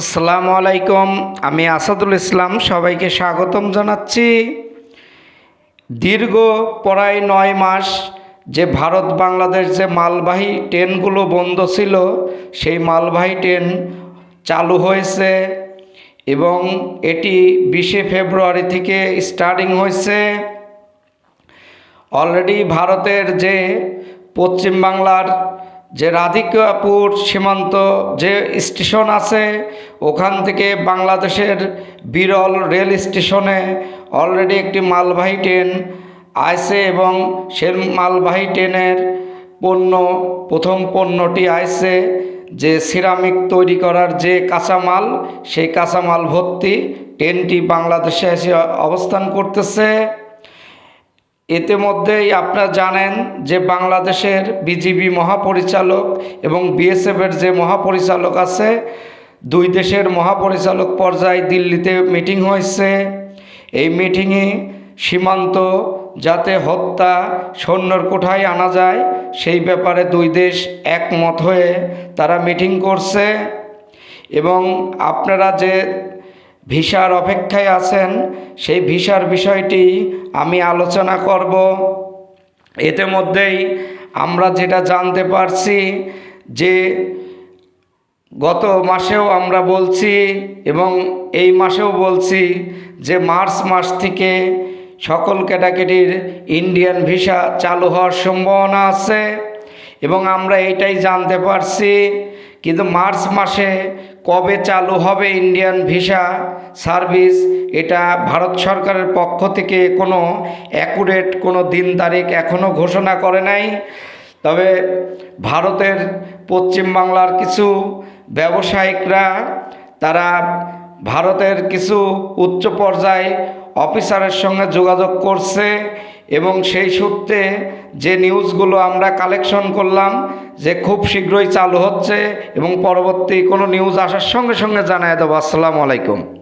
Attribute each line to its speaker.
Speaker 1: আসসালামু আলাইকুম, আমি আসাদুল ইসলাম, সবাইকে স্বাগতম জানাচ্ছি। দীর্ঘ প্রায় নয় মাস যে ভারত বাংলাদেশ যে মালবাহী ট্রেনগুলো বন্ধ ছিল, সেই মালবাহী ট্রেন চালু হয়েছে এবং এটি বিশে ফেব্রুয়ারি থেকে স্টার্টিং হয়েছে। অলরেডি ভারতের যে পশ্চিমবাংলার যে রাধিকাপুর সীমান্ত যে স্টেশন আছে, ওখান থেকে বাংলাদেশের বিরল রেল স্টেশনে অলরেডি একটি মালবাহী ট্রেন আইসে এবং সে মালবাহী ট্রেনের পণ্য, প্রথম পণ্যটি আসছে যে সিরামিক তৈরি করার যে কাঁচামাল, সেই কাঁচামাল ভর্তি ট্রেনটি বাংলাদেশে এসে অবস্থান করতেছে। ইতিমধ্যেই আপনারা জানেন যে বাংলাদেশের বিজিবি মহাপরিচালক এবং বিএসএফের যে মহাপরিচালক আছে, দুই দেশের মহাপরিচালক পর্যায়ে দিল্লিতে মিটিং হয়েছে। এই মিটিংয়ে সীমান্ত যাতে হত্যা সৈন্যর কোঠায় আনা যায়, সেই ব্যাপারে দুই দেশ একমত হয়ে তারা মিটিং করছে। এবং আপনারা যে ভিসার অপেক্ষায় আছেন, সেই ভিসার বিষয়টি আমি আলোচনা করব। এতে মধ্যেই আমরা যেটা জানতে পারছি যে গত মাসেও আমরা বলছি এবং এই মাসেও বলছি যে মার্চ মাস থেকে সকল ক্যাটাগরির ইন্ডিয়ান ভিসা চালু হওয়ার সম্ভাবনা আছে এবং আমরা এটাই জানতে পারছি। কিন্তু মার্চ মাসে কবে চালু হবে ইন্ডিয়ান ভিসা সার্ভিস এটা ভারত সরকারের পক্ষ থেকে কোনো অ্যাকুরেট কোনো দিন তারিখ এখনও ঘোষণা করে নাই। তবে ভারতের পশ্চিমবাংলার কিছু ব্যবসায়িকরা, তারা ভারতের কিছু উচ্চ পর্যায়ে অফিসারের সঙ্গে যোগাযোগ করছে। এবং সেই সূত্রে যে নিউজগুলো আমরা কালেকশন করলাম যে খুব শীঘ্রই চালু হচ্ছে এবং পরবর্তী কোনো নিউজ আসার সঙ্গে সঙ্গে জানাই দেবো। আসসালামু আলাইকুম।